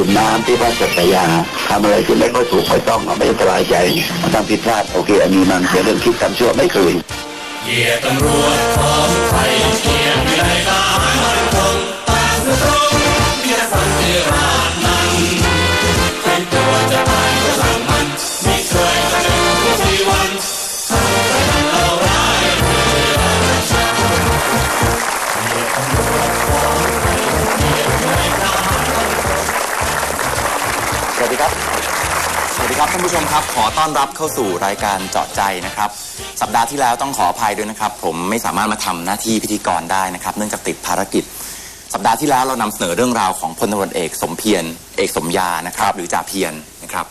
ดื่มน้ำที่พระสัตยาทำอะไรที่ไม่ค่อยถูกไม่ต้องไม่สบายใจทำผิดพลาดโอเคอันนี้มันเป็นเรื่องคิดทำชั่วไม่เคยเกียรติตำรวจของไทย ครับท่านผู้ชมครับ ขอต้อนรับเข้าสู่รายการเจาะใจนะครับ สัปดาห์ที่แล้วต้องขออภัยด้วยนะครับ ผมไม่สามารถมาทำหน้าที่พิธีกรได้นะครับ เนื่องจากติดภารกิจ สัปดาห์ที่แล้วเรานำเสนอเรื่องราวของพลตำรวจเอกสมเพียรเอกสมยานะครับ หรือจ่าเพียรนะครับ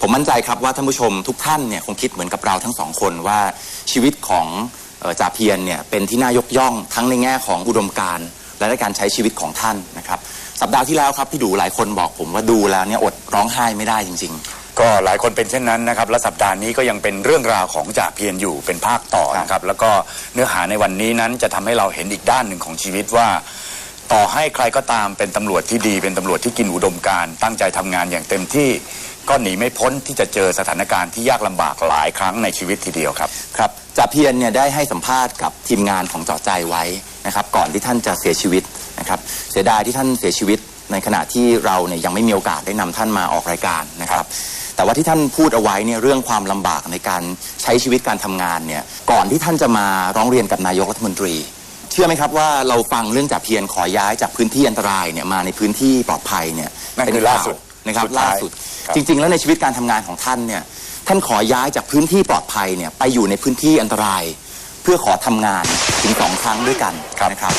ผมมั่นใจครับว่าท่านผู้ชมทุกท่านเนี่ยคงคิดเหมือนกับเราทั้งสองคนว่าชีวิตของเอ่อจ่าเพียรเนี่ยเป็นที่น่ายกย่องทั้งในแง่ของอุดมการณ์และในการใช้ชีวิตของท่านนะครับ สัปดาห์ที่แล้วครับพี่ดูหลายคนบอกผมว่าดูแล้วเนี่ยอดร้องไห้ไม่ได้จริง ๆ ก็หลายคนเป็นเช่นนั้นนะครับและสัปดาห์นี้ก็ยังเป็นเรื่องราวของจ่าเพียรอยู่เป็นภาคต่อนะครับแล้วก็เนื้อหาในวันนี้นั้นจะทำให้เราเห็นอีกด้านหนึ่งของชีวิตว่า ต่อให้ใครก็ตามเป็นตำรวจที่ดีเป็นตำรวจที่กินอุดมการณ์ตั้งใจทำงานอย่างเต็มที่ก็หนีไม่พ้นที่จะเจอสถานการณ์ที่ยากลำบากหลายครั้งในชีวิตทีเดียวครับครับจ่าเพียรเนี่ยได้ให้สัมภาษณ์กับทีมงานของเจาะใจไว้นะครับ ก่อนที่ท่านจะเสียชีวิตนะครับ เสียดายที่ท่านเสียชีวิตในขณะที่เราเนี่ยยังไม่มีโอกาสได้นำท่านมาออกรายการนะครับ แต่ว่าที่ท่านพูดเอาไว้เนี่ยเรื่องความลำบากในการใช้ชีวิตการทำงานเนี่ยก่อนที่ท่านจะมาร้องเรียนกับนายกรัฐมนตรี เชื่อไหมครับว่าเราฟังเรื่องจ่าเพียรขอย้ายจากพื้นที่อันตรายเนี่ยมาในพื้นที่ปลอดภัยเนี่ยนั่นเป็นคือล่าสุด ข่วนะครับสุดท้ายล่าสุด ครับ จริง ๆ แล้วในชีวิตการทำงานของท่านเนี่ยท่านขอย้ายจากพื้นที่ปลอดภัยเนี่ยไปอยู่ในพื้นที่อันตราย เพื่อขอทำงานถึงสองครั้งด้วยกันนะครับ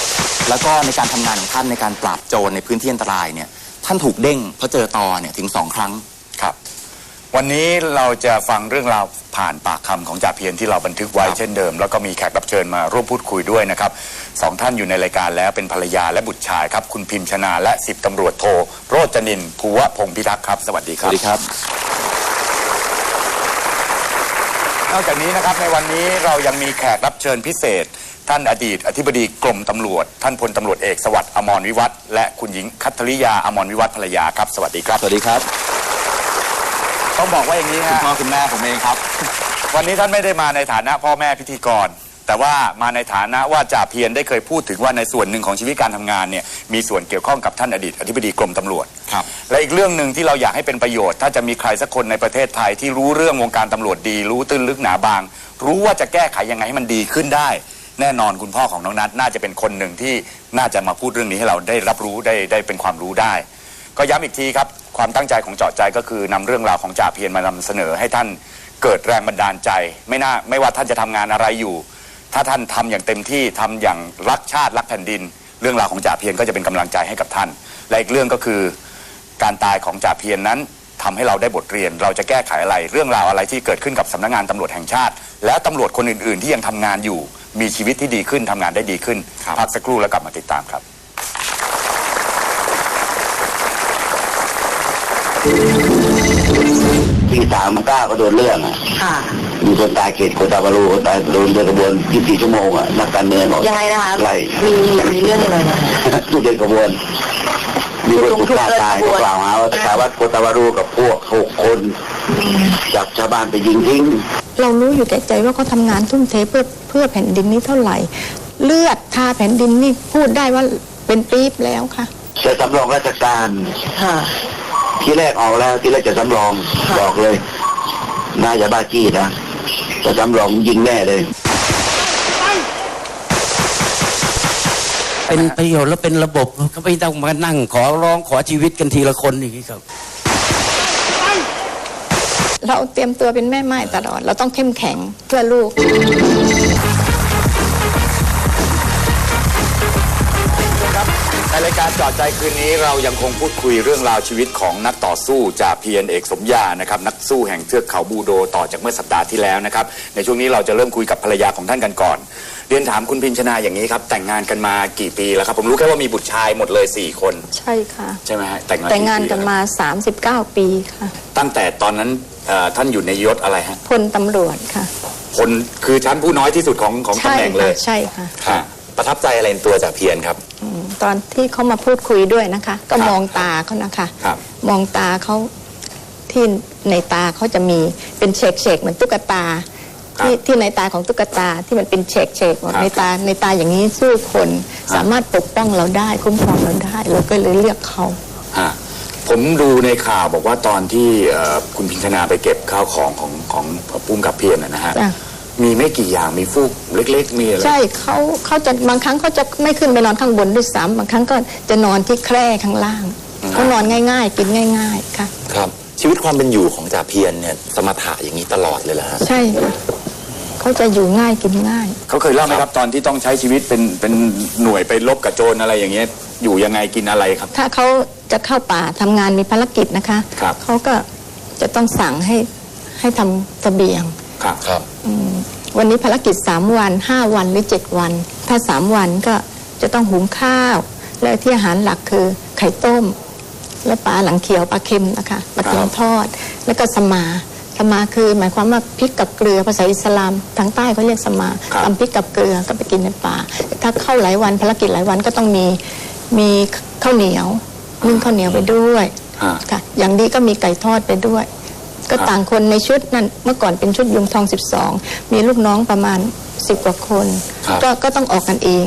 แล้วก็ในการทำงานของท่านในการปราบโจรในพื้นที่อันตรายเนี่ยท่านถูกเด้งเพราะเจอตอเนี่ยถึงสองครั้ง ครับ วันนี้เราจะฟังเรื่องราวผ่านปากคำของจ่าเพียรที่เราบันทึกไว้ครับเช่นเดิม แล้วก็มีแขกรับเชิญมาร่วมพูดคุยด้วยนะครับสองท่านอยู่ในรายการแล้วเป็นภรรยาและบุตรชายครับ คุณพิมพ์ชนาและสิบตำรวจโทโรจนินทร์ภูวะพงศ์พิทักษ์ครับ สวัสดีสครับวัสดีครับ นอกจากนี้นะครับในวันนี้เรายังมีแขกรับเชิญพิเศษ ท่านอดีต อธิบดีกรมตำรวจ ท่านพลตำรวจเอกสวัสดิ์อมรวิวัฒน์และคุณหญิงคัทธริยาอมรวิวัฒน์ภรรยาครับ สวัสดีครับสวัสดีครับ ต้องบอกว่าอย่างนี้คุณฮะพ่อคุณแม่ผมเองครับ วันนี้ท่านไม่ได้มาในฐานะพ่อแม่พิธีกร แต่ว่ามาในฐานะว่าจ่าเพียรได้เคยพูดถึงว่าในส่วนหนึ่งของชีวิตการทำงานเนี่ยมีส่วนเกี่ยวข้องกับท่านอดีตอธิบดีกรมตำรวจ ครับ และอีกเรื่องหนึ่งที่เราอยากให้เป็นประโยชน์ ถ้าจะมีใครสักคนในประเทศไทยที่รู้เรื่องวงการตำรวจดี รู้ตื้นลึกหนาบาง รู้ว่าจะแก้ไขยังไงให้มันดีขึ้นได้ แน่นอนคุณพ่อของน้องนัทน่าจะเป็นคนหนึ่งที่น่าจะมาพูดเรื่องนี้ให้เราได้รับรู้ได้ได้เป็นความรู้ได้ ก็ย้ำอีกทีครับ ความตั้งใจของเจาะใจก็คือนำเรื่องราวของจ่าเพียรมานำเสนอให้ท่านเกิดแรงบันดาลใจ ไม่น่าไม่ว่าท่านจะทำงานอะไรอยู่ ถ้าท่านทำอย่างเต็มที่ทำอย่างรักชาติรักแผ่นดิน เรื่องราวของจ่าเพียรก็จะเป็นกำลังใจให้กับท่าน และอีกเรื่องก็คือการตายของจ่าเพียรนั้นทำให้เราได้บทเรียน เราจะแก้ไขอะไร เรื่องราวอะไรที่เกิดขึ้นกับสำนักงานตำรวจแห่งชาติ แล้วตำรวจคนอื่น ๆ ที่ยังทำงานอยู่ มีชีวิตที่ดีขึ้นทำงานได้ดีขึ้นครับพักสักครู่แล้วกลับมาติดตามครับ ที่สามก้าก็โดนเรื่องอะค่ะมีคนตายเขตโคตาบารูคนตายโดนเดินกระบวน24ชั่วโมงอะนักการเมืองบอกยังไงนะคะไล่มีมีเรื่องอะไรนะคะทุกเดินกระบวนมีคนถูกฆ่าตายทุก็กเดินกระบวนกล่าวหาว่าสารวัตรโคตาบารูกับพวกหกคนจับชาวบ้านไปยิงทิ้ง เรารู้อยู่แก่ใจว่าเขาทำงานทุ่มเทเพื่อเพื่อแผ่นดินนี้เท่าไหร่ เลือดทาแผ่นดินนี่พูดได้ว่าเป็นปี๊บแล้วค่ะจะสำรองราชการค่ะ ที่แรกออกแล้ว ที่แรกจะสำรองบอกเลยน่าจะบ้าจี้นะจะสำรองยิงแน่เลยเป็นประโยชน์และเป็นระบบก็ไม่ต้องมานั่งขอร้องขอชีวิตกันทีละคนอย่างนี้ครับ เราเตรียมตัวเป็นแม่ไม้ตลอด เราต้องเข้มแข็งเพื่อลูก ในรายการจอดใจคืนนี้เรายังคงพูดคุยเรื่องราวชีวิตของนักต่อสู้จ่าเพียรเอกสมยานะครับนักสู้แห่งเทือกเขาบูโดต่อจากเมื่อสัปดาห์ที่แล้วนะครับในช่วงนี้เราจะเริ่มคุยกับภรรยาของท่านกันก่อน เรียนถามคุณพิมชนาอย่างนี้ครับแต่งงานกันมากี่ปีแล้วครับผมรู้แค่ว่ามีบุตรชายหมดเลย 4 คนใช่ค่ะ ใช่ไหมฮะแต่งงานแต่งงานปีกันมา 39 ปีค่ะ ตั้งแต่ตอนนั้นเอ่อท่านอยู่ในยศอะไรฮะพลตำรวจค่ะคนคือชั้นผู้น้อยที่สุดของของตำใช่แหน่งเลค่ะยใช่ค่ะ ฮะประทับใจอะไรในตัวจ่าเพียรครับอืม ตอนที่เขามาพูดคุยด้วยนะคะ ก็ครับมองตาเขานะคะครับ มองตาเขาที่ในตาเขาจะมีเป็นเฉกเฉกๆเหมือนตุ๊กตา ครับที่ที่ในตาของตุ๊กตาที่มันเป็นเฉกเฉกๆครับในตาในตาอย่างนี้สู้คน สามารถปกป้องเราได้ คุ้มครองเราได้เราก็เลยเลือกเขา ฮะผมดูในข่าวบอกว่าตอนที่เอ่อคุณพิงคณาไปเก็บข้าวของของของปุ้มกับเพียรนะนะฮะ จ้ะ มีไม่กี่อย่างมีฟูกเล็ก ๆ มีอะไรใช่เขาเขาจะบางครั้งเขาจะไม่ขึ้นไปนอนข้างบนด้วยซ้ำบางครั้งก็จะนอนที่แคร่ข้างล่างเขานอนง่าย ๆ กินง่าย ๆ ค่ะ ครับ ชีวิตความเป็นอยู่ของจ่าเพียรเนี่ยสมถะอย่างนี้ตลอดเลยเหรอฮะใช่ค่ะเขาจะอยู่ง่ายกินง่าย เขาเคยเล่าไหมครับตอนที่ต้องใช้ชีวิตเป็นเป็นหน่วยไปลบกับโจรอะไรอย่างเงี้ยอยู่ยังไงกินอะไรครับ ถ้าเขาจะเข้าป่าทำงานมีภารกิจนะคะครับ เขาก็จะต้องสั่งให้ให้ทำเสบียง ครับครับ อืมวันนี้ภารกิจ 3 วัน 5 วันหรือ 7 วัน ถ้า 3 วันก็จะต้องหุงข้าว และที่อาหารหลักคือไข่ต้ม และปลาหลังเขียวปลาเค็มนะคะปลาเค็มทอด แล้วก็สมาสมาคือ หมายความว่าพริกกับเกลือภาษาอิสลามทางใต้เขาเรียกสมาครับ ตำพริกกับเกลือก็ไปกินในป่าถ้าเข้าหลายวันภารกิจหลายวันก็ต้องมีมีข้าวเหนียวนึ่งข้าวเหนียวไปด้วยฮะ ค่ะ อย่างดีก็มีไก่ทอดไปด้วย ก็ครับต่างคนในชุดนั้นเมื่อก่อนเป็นชุดยุงทอง 12 มีลูกน้องประมาณ 10 กว่าคนครับก็ก็ต้องออกกันเอง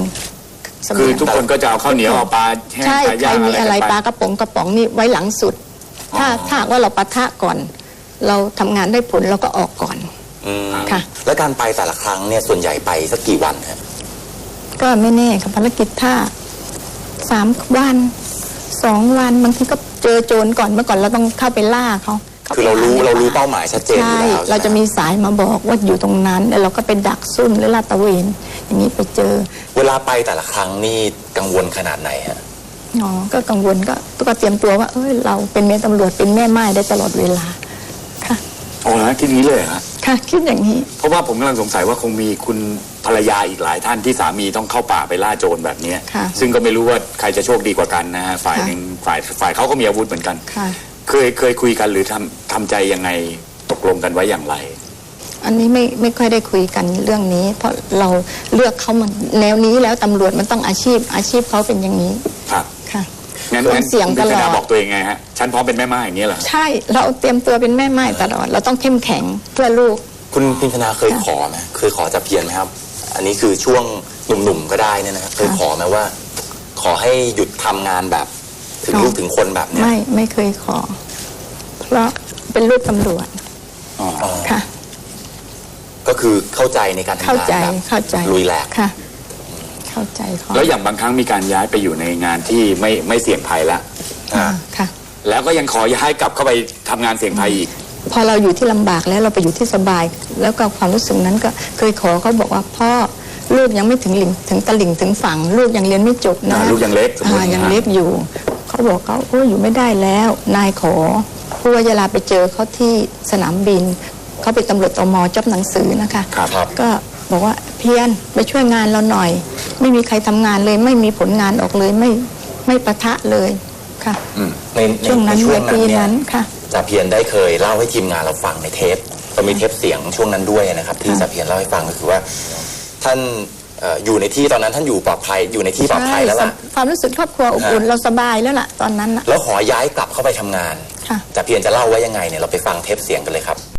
เสคือบียงทุกคนก็จะเอาข้าวเหนียวเอาปลาแห้งใช่ปลาใครย่างมีอะอะไรไรกันปไปลากระป๋องกระป๋องนี่ไว้หลังสุด ถ้าอ๋อถ้าหากว่าเราปะทะก่อน เราทำงานได้ผลเราก็ออกก่อนอืมค่ะ แล้วการไปแต่ละครั้งเนี่ยส่วนใหญ่ไปสักกี่วันฮะก็ไม่แน่ค่ะภารกิจถ้าสามวันสองวันบางทีก็เจอโจรก่อนเมื่อก่อนเราต้องเข้าไปล่าเขาข้ไป คือเรารู้หในเรารู้ป่เป้าหมายชัดเจนอยู่ใช่แล้วเราจะใช่ไหมีสายมาบอกว่าอยู่ตรงนั้น แล้วเราก็ไปดักซุ่มหรือลาดตระเวนอย่างนี้ไปเจอ เวลาไปแต่ละครั้งนี่กังวลขนาดไหนฮะอ๋อก็กังวลก็ก็เตรียมตัวว่า เอ้ยเราเป็นแม่ตำรวจเป็นแม่ไม้ได้ตลอดเวลาค่ะโอ้โหคิดนี้เลยเหรอฮะค่ะคิดอย่างนี้ เพราะว่าผมกำลังสงสัยว่าคงมีคุณภรรยาอีกหลายท่านที่สามีต้องเข้าป่าไปล่าโจรแบบเนี้ยค่ะซึ่งก็ไม่รู้ว่าใครจะโชคดีกว่ากันนะฮะฝ่ายหนึ่งฝ่ายฝ่ายเขาก็มีอาวุธเหมือนกันค่ะ เคยเคยคุยกันหรือทำทำใจยังไงตกลงกันไว้อย่างไร อันนี้ไม่ไม่ค่อยได้คุยกันเรื่องนี้ เพราะเราเลือกเขามันแนวนี้แล้วตำรวจมันต้องอาชีพ อาชีพเขาเป็นอย่างนี้ครับค่ะ งั้นต้องงั้นเสี่ยงคุณตพิลจารณาอดบอกตัวเองไงฮะฉันพร้อมเป็นแม่ไม้อย่างนี้เหรอใช่เราเตรียมตัวเป็นแม่ไม้ตลอด เราต้องเข้มแข็งเพื่อลูก คุณพิมพนาเคยขอไหมเคยขอจ่าเพียรไหมครับ อันนี้คือช่วงหนุ่มๆก็ได้เนี่ยนะครับเคยขอไหมว่า ขอให้หยุดทำงานแบบ ถึงค่ะลูกถึงคนแบบเนี้ย ไม่ไม่เคยขอ เพราะเป็นลูกตำรวจอ๋ออ๋อค่ะ ก็คือเข้าใจในการทำงานเข้าใจแบบเข้าใจลุยแหลกค่ะ เข้าใจเขาแล้วอย่างบางครั้งมีการย้ายไปอยู่ในงานที่ไม่ไม่เสี่ยงภัยแล้วอ่าค่ะ แล้วก็ยังขอย้ายกลับเข้าไปทำงานเสี่ยงภัยอีก พอเราอยู่ที่ลำบากแล้วเราไปอยู่ที่สบาย แล้วก็ความรู้สึกนั้นก็เคยขอเขาบอกว่าพ่อลูกยังไม่ถึงหลิงถึงตลิ่งถึงฝั่งลูกยังเรียนไม่จบนะอ่าลูกยังเล็กสมมุติอ่ายังนะเล็กอยู่ เขาบอกเขาโอ้ยอยู่ไม่ได้แล้ว นายขอ ผู้ว่ายาลาไปเจอเขาที่สนามบิน เขาเป็นตำรวจตมจบหนังสือนะคะ ครับครับ ก็บอกว่าเพียนไปช่วยงานเราหน่อย ไม่มีใครทำงานเลย ไม่มีผลงานออกเลยไม่ไม่ประทะเลยค่ะในในช่วงนั้นในช่วงในปีนั้นเนี่ยนั้นค่ะ จ่าเพียรได้เคยเล่าให้ทีมงานเราฟังในเทปเรามีเทปเสียงช่วงนั้นด้วยนะครับ ที่ค่ะจ่าเพียรเล่าให้ฟังก็คือว่า ท่านเอ่ออยู่ในที่ตอนนั้นท่านอยู่ปลอดภัยอยู่ในที่ปลอดภัยแล้วล่ะใช่ความรู้สึกครอบครัวอบอุ่นฮะ เราสบายแล้วล่ะตอนนั้นน่ะ แล้วขอย้ายกลับเข้าไปทำงาน ค่ะจ่าเพียรจะเล่าไว้ยังไงเนี่ยเราไปฟังเทปเสียงกันเลยครับ